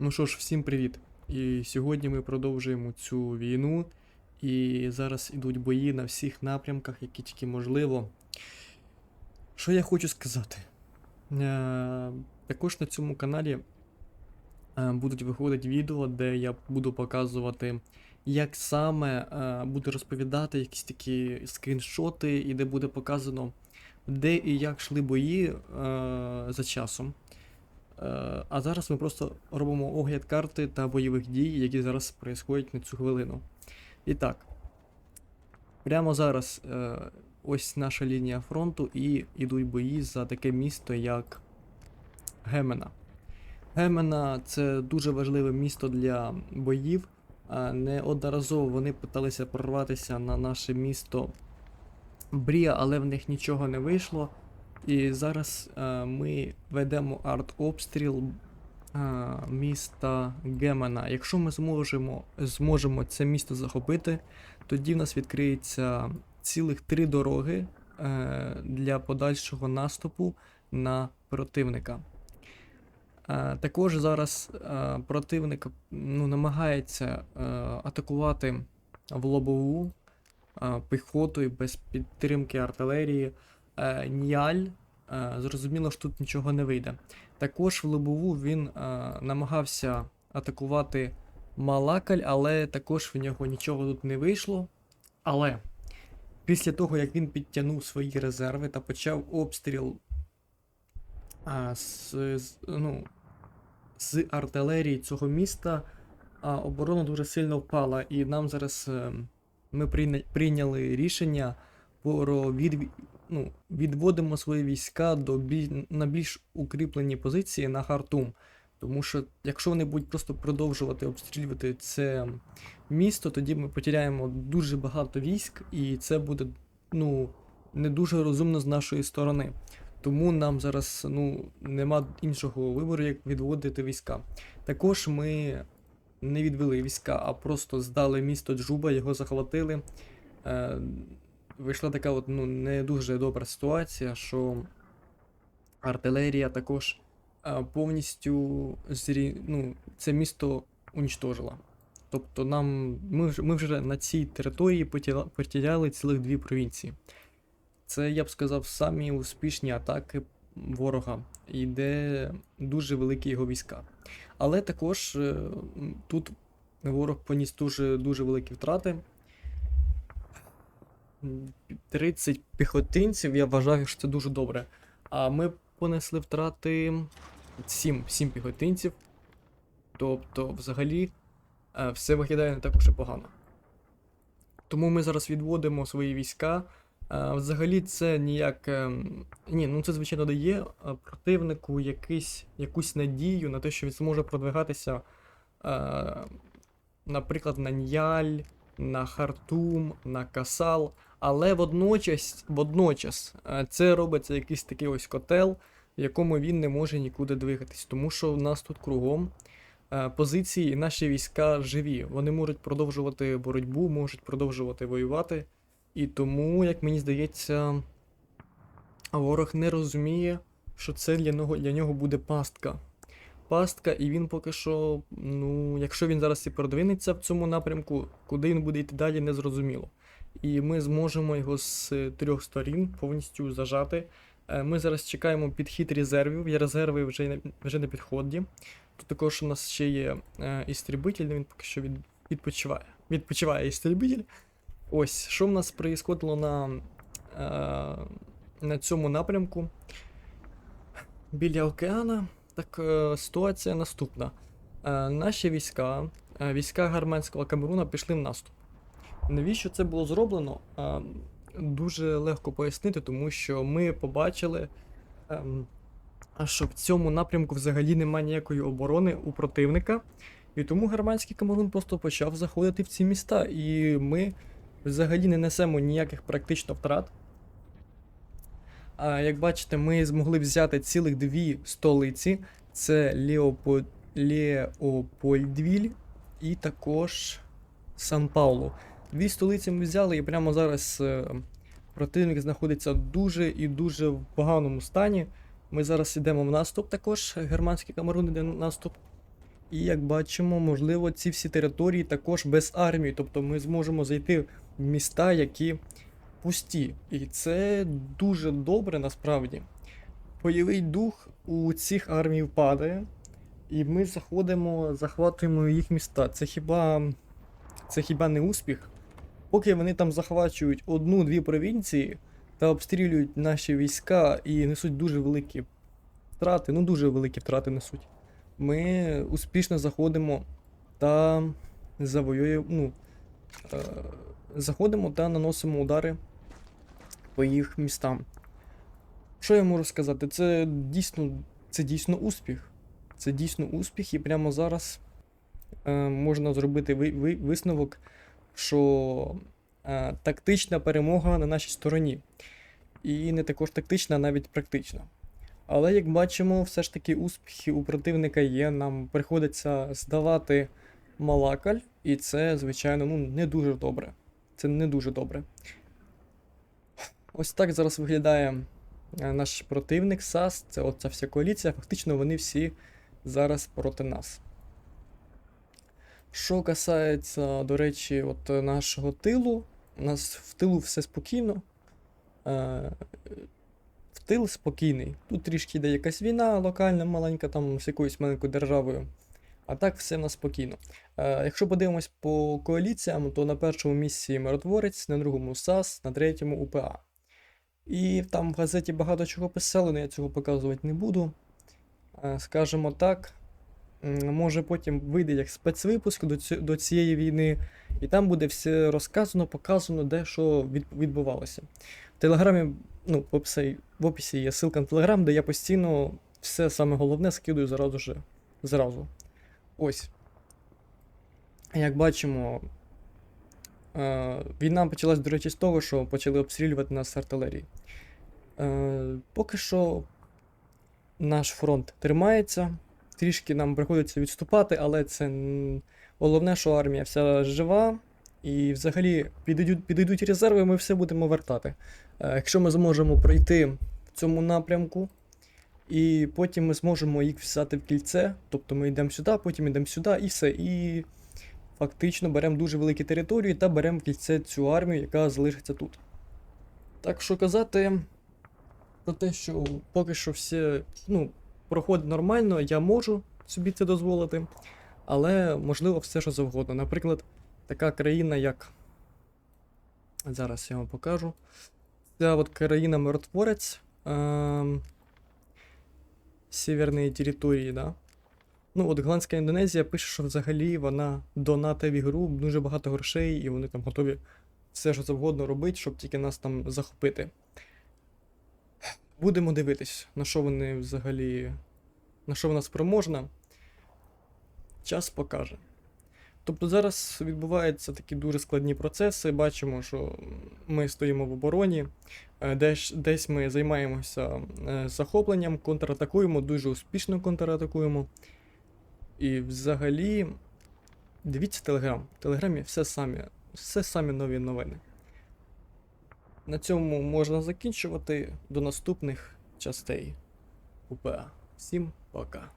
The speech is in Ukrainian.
Ну що ж, всім привіт! І сьогодні ми продовжуємо цю війну. І зараз ідуть бої на всіх напрямках, які тільки можливо. Що я хочу сказати? Е, також на цьому каналі е, будуть виходити відео, де я буду показувати, як саме е, буду розповідати якісь такі скріншоти, і де буде показано, де і як йшли бої е, за часом. Е, А зараз ми просто робимо огляд карти та бойових дій, які зараз происходять на цю хвилину. І так, прямо зараз е, ось наша лінія фронту і йдуть бої за таке місто, як Гемена. Гемена це дуже важливе місто для боїв. Неодноразово вони питалися прорватися на наше місто Брія, але в них нічого не вийшло. І зараз е, ми ведемо арт-обстріл е, міста Гемена. Якщо ми зможемо, зможемо це місто захопити, тоді в нас відкриється цілих три дороги е, для подальшого наступу на противника. Е, також зараз е, противник ну, намагається е, атакувати в лобову е, піхотою без підтримки артилерії. Е, Ніаль, е, зрозуміло, що тут нічого не вийде. Також в лобову він е, намагався атакувати Малакаль, але також в нього нічого тут не вийшло. Але після того, як він підтягнув свої резерви та почав обстріл а, з, з, ну, з артилерії цього міста, а, оборона дуже сильно впала. І нам зараз е, ми прийняли рішення про від, ну, відводимо свої війська до біль, на більш укріплені позиції на Хартум. Тому що якщо вони будуть просто продовжувати обстрілювати це місто, тоді ми потеряємо дуже багато військ, і це буде ну, не дуже розумно з нашої сторони. Тому нам зараз ну, нема іншого вибору, як відводити війська. Також ми не відвели війська, а просто здали місто Джуба, його захватили. Е, вийшла така от, ну, не дуже добра ситуація, що артилерія також е, повністю зрі... ну, це місто унічтожила. Тобто нам, ми, вже, ми вже на цій території потеряли цілих дві провінції. Це, я б сказав, самі успішні атаки ворога, і де дуже великі його війська. Але також е, тут ворог поніс дуже, дуже великі втрати. 30 піхотинців, я вважаю, що це дуже добре. А ми понесли втрати 7, 7 піхотинців. Тобто, взагалі, е, все виглядає не так уж і погано. Тому ми зараз відводимо свої війська. Е, Взагалі, це ніяк. е, Ні, ну це звичайно дає противнику якийсь, якусь надію на те, що він зможе продвигатися, наприклад, на Ньяль, на Хартум, на Касал. Але водночас, водночас е, це робиться якийсь такий ось котел, в якому він не може нікуди двигатись, тому що в нас тут кругом е, позиції і наші війська живі. Вони можуть продовжувати боротьбу, можуть продовжувати воювати. І тому, як мені здається, ворог не розуміє, що це для нього, для нього буде пастка. Пастка, і він поки що, ну, якщо він зараз і продвинеться в цьому напрямку, куди він буде йти далі, не зрозуміло. І ми зможемо його з трьох сторін повністю зажати. Е, Ми зараз чекаємо підхід резервів. Є резерви вже, вже на підході. Тут також у нас ще є е, істрібитель, він поки що від, відпочиває. Відпочиває істрібитель. Ось, що в нас проїсходило на, е, на цьому напрямку. Біля океана. Так, ситуація наступна. Наші війська, війська Гарменського Камеруна пішли в наступ. Навіщо це було зроблено? Дуже легко пояснити, тому що ми побачили, ем, що в цьому напрямку взагалі немає ніякої оборони у противника. І тому Германський Камерун просто почав заходити в ці міста. І ми взагалі не несемо ніяких практично втрат. А як бачите, ми змогли взяти цілих дві столиці: це Леопо... Леопольдвіль і також Сан-Паулу. Дві столиці ми взяли, і прямо зараз е, противник знаходиться дуже і дуже в поганому стані. Ми зараз йдемо в наступ також. Германський Камерун йде в наступ. І як бачимо, можливо, ці всі території також без армії. Тобто ми зможемо зайти в міста, які пусті. І це дуже добре насправді. Бойовий дух у цих армій впадає, і ми заходимо, захватуємо їх міста. Це хіба. Це хіба не успіх? Поки вони там захвачують одну-дві провінції та обстрілюють наші війська і несуть дуже великі втрати, ну дуже великі втрати несуть. Ми успішно заходимо та завоюємо. Ну, е, заходимо та наносимо удари по їх містам. Що я можу сказати? Це дійсно, це дійсно успіх. Це дійсно успіх, і прямо зараз е, можна зробити ви, ви, висновок, що е, тактична перемога на нашій стороні. І не також тактична, а навіть практична. Але як бачимо, все ж таки успіхи у противника є. Нам приходиться здавати Малакаль, і це, звичайно, ну, не дуже добре. Це не дуже добре. Ось так зараз виглядає е, наш противник САС. Це оця вся коаліція. Фактично вони всі зараз проти нас. Що касається, до речі, от е, нашого тилу, у нас в тилу все спокійно. Е, в тил спокійний. Тут трішки йде якась війна локальна, маленька, там з якоюсь маленькою державою. А так все в нас спокійно. Е, якщо подивимось по коаліціям, то на першому місці миротворець, на другому САС, на третьому УПА. І там в газеті багато чого писали, але я цього показувати не буду. Е, скажімо так, може потім вийде як спецвипуск до, ці, до цієї війни, і там буде все розказано, показано, де що від, відбувалося. В телеграмі, ну, в описі, в описі є ссылка на телеграм, де я постійно все саме головне скидую зразу же. Зразу. Ось. Як бачимо, е, війна почалась, до речі, з того, що почали обстрілювати нас з артилерії. Е, поки що наш фронт тримається, трішки нам приходиться відступати, але це головне, що армія вся жива, і взагалі підійдуть, підійдуть резерви, ми все будемо вертати. Е, якщо ми зможемо пройти в цьому напрямку, і потім ми зможемо їх взяти в кільце, тобто ми йдемо сюди, потім йдемо сюди, і все. І фактично беремо дуже великі території та беремо в кільце цю армію, яка залишиться тут. Так що казати про те, що поки що все ну, проходить нормально, я можу собі це дозволити, але можливо все що завгодно. Наприклад, така країна, як. Зараз я вам покажу. Ця от країна миротворець. Ем... Северної території, да. Ну, от Голландська Індонезія пише, що взагалі вона донатить в ігру дуже багато грошей, і вони там готові все, що завгодно робити, щоб тільки нас там захопити. Будемо дивитись, на що вони взагалі. На що вона спроможна. Час покаже. Тобто зараз відбуваються такі дуже складні процеси. Бачимо, що ми стоїмо в обороні, е, десь, десь ми займаємося е, захопленням, контратакуємо, дуже успішно контратакуємо. І взагалі, дивіться Телеграм. В Телеграмі все самі, все самі нові новини. На цьому можна закінчувати до наступних частей УПА. Всім пока.